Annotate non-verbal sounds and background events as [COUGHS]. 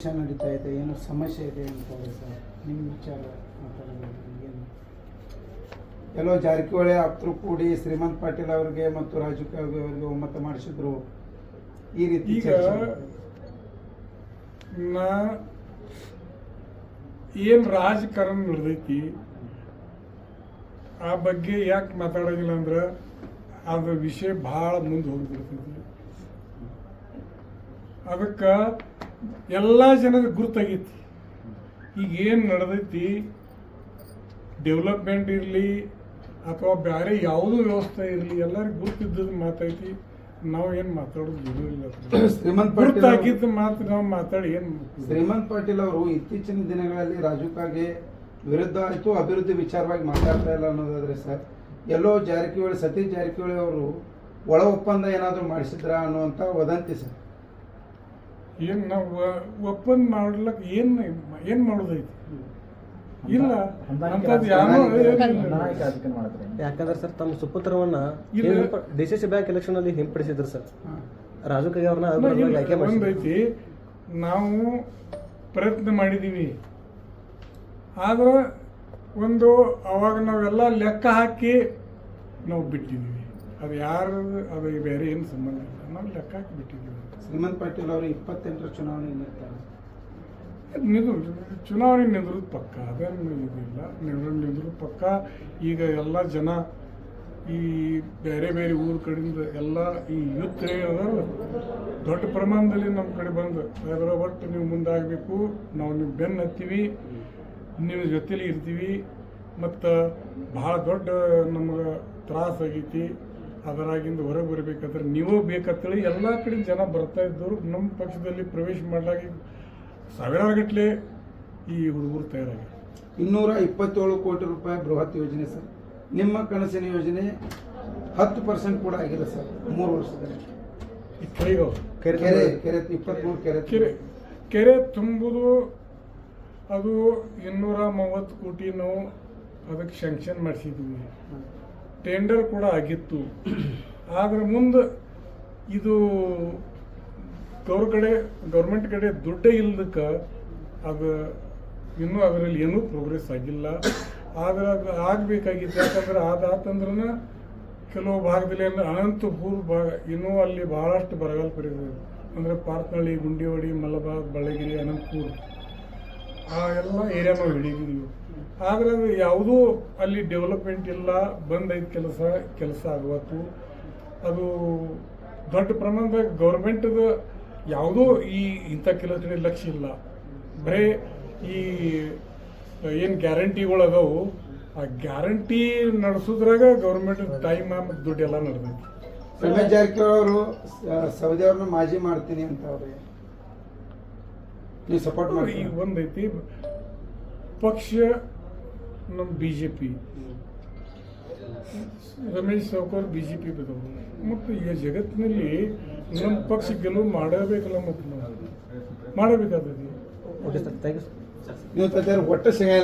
ನಡೀತಾ ಇದೆ ಏನು ಸಮಸ್ಯೆ ಇದೆ ಅಂತ ಸರ್ ನಿಮ್ಮ ವಿಚಾರ ಮಾತಾಡೋದು ಏನು? ಎಲ್ಲೋ ಜಾರಕಿಹೊಳಿ ಆಪ್ತರು ಕೂಡಿ ಶ್ರೀಮಂತ್ ಪಾಟೀಲ್ ಅವರಿಗೆ ಮತ್ತು ರಾಜು ಕಾಗೆ ಅವರಿಗೆ ಒಮ್ಮತ ಮಾಡಿಸಿದ್ರು. ಈ ರೀತಿ ಈಗ. ನಾ ಏನ್ ರಾಜಕಾರಣ ನಡೆದೈತಿ ಆ ಬಗ್ಗೆ ಯಾಕೆ ಮಾತಾಡೋದಿಲ್ಲ ಅಂದ್ರೆ ಅದು ವಿಷಯ ಭಾಳ ಮುಂದೆ ಹೋಗ್ಬಿಡ್ತೈತಿ. ಅದಕ್ಕೆ ಎಲ್ಲ ಜನದ ಗುರುತಾಗೈತಿ. ಈಗ ಏನು ನಡೆದೈತಿ? ಡೆವಲಪ್ಮೆಂಟ್ ಇರಲಿ ಅಥವಾ ಬೇರೆ ಯಾವುದೂ ವ್ಯವಸ್ಥೆ ಇರಲಿ ಎಲ್ಲರಿಗೂ ಗುರುತಿದ್ದದ ಮಾತೈತಿ. ನಾವು ಏನು ಮಾತಾಡೋದು ಇಲ್ಲ. [COUGHS] ಶ್ರೀಮಂತ್ ಪಾಟೀಲ್ ಮಾತು ನಾವು ಮಾತಾಡಿ ಏನು ಶ್ರೀಮಂತ್ ಪಾಟೀಲ್ ಅವರು ಇತ್ತೀಚಿನ ದಿನಗಳಲ್ಲಿ ರಾಜುಕಾಗೆ ವಿರುದ್ಧ ಆಯಿತು ಅಭಿವೃದ್ಧಿ ವಿಚಾರವಾಗಿ ಮಾತಾಡ್ತಾ ಇಲ್ಲ ಅನ್ನೋದಾದ್ರೆ ಸರ್ ಎಲ್ಲೋ ಜಾರಕಿಹೊಳಿ ಸತೀಶ್ ಜಾರಕಿಹೊಳಿ ಅವರು ಒಳ ಒಪ್ಪಂದ ಏನಾದರೂ ಮಾಡಿಸಿದ್ರಾ ಅನ್ನುವಂಥ ವದಂತಿ ಸರ್. ಏನು ನಾವು ಒಪ್ಪಂದ ಮಾಡ್ಲಿಕ್ಕೆ ಏನು ಏನು ಮಾಡೋದೈತಿ? ಇಲ್ಲ. ಯಾಕಂದ್ರೆ ಸರ್ ತಮ್ಮ ಸುಪುತ್ರವನ್ನ D C C bank election ಅಲ್ಲಿ ಹಿಂಪಡಿಸಿದ್ರು ಸರ್. ಹಾಂ. ರಾಜು ಕೈ ಅವ್ರನ್ನ ನಾವು ಪ್ರಯತ್ನ ಮಾಡಿದೀವಿ. ಆದ್ರೆ ಒಂದು ಅವಾಗ ನಾವೆಲ್ಲ ಲೆಕ್ಕ ಹಾಕಿ ನಾವು ಬಿಟ್ಟಿದ್ದೀವಿ ಅದು ಯಾರು ಅದು ಬೇರೆ ಏನು ಸಂಬಂಧ ಇಲ್ಲ. ನಾವು ಲೆಕ್ಕ ಹಾಕಿಬಿಟ್ಟಿದ್ದೀವಿ. ಶ್ರೀಮಂತ್ ಪಾಟೀಲ್ ಅವರು ಇಪ್ಪತ್ತೆಂಟರ ಚುನಾವಣೆ ನಿಲ್ತಾರೆ ನಿದು ಚುನಾವಣೆ ನಿಂದ್ರದ್ದು ಪಕ್ಕ ಅದೇನು ಇದಿಲ್ಲ. ನಿಂದ್ರ ನಿಂದ್ರದ್ದು ಪಕ್ಕ ಈಗ ಎಲ್ಲ ಜನ ಈ ಬೇರೆ ಬೇರೆ ಊರ ಕಡೆಯಿಂದ ಎಲ್ಲ ಈ ಯುತ್ ಅದಾರಲ್ಲ ದೊಡ್ಡ ಪ್ರಮಾಣದಲ್ಲಿ ನಮ್ಮ ಕಡೆ ಬಂದು ಅದರ ಒಟ್ಟು ನೀವು ಮುಂದಾಗಬೇಕು ನಾವು ನೀವು ಬೆನ್ನು ಹತ್ತೀವಿ ನಿಮ್ಮ ಜೊತೆಲಿ ಇರ್ತೀವಿ ಮತ್ತು ಭಾಳ ದೊಡ್ಡ ನಮಗೆ ತ್ರಾಸ ಆಗೈತಿ ಅದರಾಗಿಂದ ಹೊರಗೆ ಬರಬೇಕಾದ್ರೆ ನೀವು ಬೇಕಂತೇಳಿ ಎಲ್ಲ ಕಡೆ ಜನ ಬರ್ತಾ ಇದ್ದವರು ನಮ್ಮ ಪಕ್ಷದಲ್ಲಿ ಪ್ರವೇಶ ಮಾಡಲಾಗಿ ಸಾವಿರಾರು ಗಟ್ಟಲೆ ಈ ಹುಡುಗರು ತಯಾರಾಗಿ ಇನ್ನೂರ ಇಪ್ಪತ್ತೇಳು ಕೋಟಿ ರೂಪಾಯಿ ಬೃಹತ್ ಯೋಜನೆ ಸರ್. ನಿಮ್ಮ ಕನಸಿನ ಯೋಜನೆ ಹತ್ತು ಪರ್ಸೆಂಟ್ ಕೂಡ ಆಗಿಲ್ಲ ಸರ್ ಮೂರು ವರ್ಷದಲ್ಲಿ. ಕೆರೆ ಕೆರೆ ಕೆರೆ ಇಪ್ಪತ್ಮೂರು ಕೆರೆ ಕೆರೆ ಕೆರೆ ತುಂಬುದು ಅದು ಇನ್ನೂರ ಮೂವತ್ತು ಕೋಟಿ ನಾವು ಅದಕ್ಕೆ ಶಾಂಕ್ಷನ್ ಮಾಡಿಸಿದ್ವಿ ಟೆಂಡರ್ ಕೂಡ ಆಗಿತ್ತು. ಆದರೆ ಮುಂದೆ ಇದು ಗೌರ್ ಕಡೆ ಗೌರ್ಮೆಂಟ್ ಕಡೆ ದುಡ್ಡೇ ಇಲ್ಲದಕ್ಕೆ ಅದು ಇನ್ನೂ ಅದರಲ್ಲಿ ಏನೂ ಪ್ರೋಗ್ರೆಸ್ ಆಗಿಲ್ಲ. ಆದರೆ ಅದು ಆಗಬೇಕಾಗಿತ್ತು. ಯಾಕಂದ್ರೆ ಅದಾತಂದ್ರೆ ಕೆಲವು ಭಾಗದಲ್ಲಿ ಅಂದ್ರೆ ಅನಂತಪುರ ಭಾಗ, ಇನ್ನೂ ಅಲ್ಲಿ ಬಹಳಷ್ಟು ಬರಗಾಲ ಪರಿಸ್ಥಿತಿ ಅಂದರೆ ಪಾರ್ಕ್ನಳ್ಳಿ ಗುಂಡಿವಾಡಿ ಮಲಬಾರ್ ಬಳ್ಳಗಿರಿ, ಅನಂತಪುರ. ಆ ಎಲ್ಲ ಏರಿಯಾ ನಾವು ಆದರೆ ಅದು ಯಾವುದೂ ಅಲ್ಲಿ ಡೆವಲಪ್ಮೆಂಟ್ ಇಲ್ಲ ಬಂದೈತೆ ಕೆಲಸ ಕೆಲಸ ಆಗವತ್ತು. ಅದು ದೊಡ್ಡ ಪ್ರಮಾಣದಾಗ ಗೌರ್ಮೆಂಟದ ಯಾವುದೂ ಈ ಇಂಥ ಕೆಲಸ ಕಡೆ ಲಕ್ಷ್ಯ ಇಲ್ಲ. ಬರೇ ಈ, ಏನು ಗ್ಯಾರಂಟಿಗಳು ಅದಾವು. ಆ ಗ್ಯಾರಂಟಿ ನಡೆಸೋದ್ರಾಗ ಗೌರ್ಮೆಂಟ್ ಟೈಮ್ ಮತ್ತು ದುಡ್ಡೆಲ್ಲ ನಡೆದೈತಿ. ರಮೇಶ್ ಜಾರಕಿಹೊಳಿ ಅವರು ಸೌದಿ ಮಾಜಿ ಮಾಡ್ತೀನಿ ಅಂತ ಅವ್ರೆ. ನೀವು ಸಪೋರ್ಟ್ ಮಾಡಿ ಈಗ ಒಂದೈತಿ. ಪಕ್ಷ ನಮ್ಮ B J P Ramesh Savkar B J P ಮತ್ತು ಈ ಜಗತ್ತಿನಲ್ಲಿ ನಮ್ಮ ಪಕ್ಷ ಗೆಲುವು ಮಾಡಬೇಕಲ್ಲ ಮತ್ತು ನಾವು? ಮಾಡಬೇಕಾದದ್ದು okay sir thank you sir ಒಟ್ಟು ಸಿಗ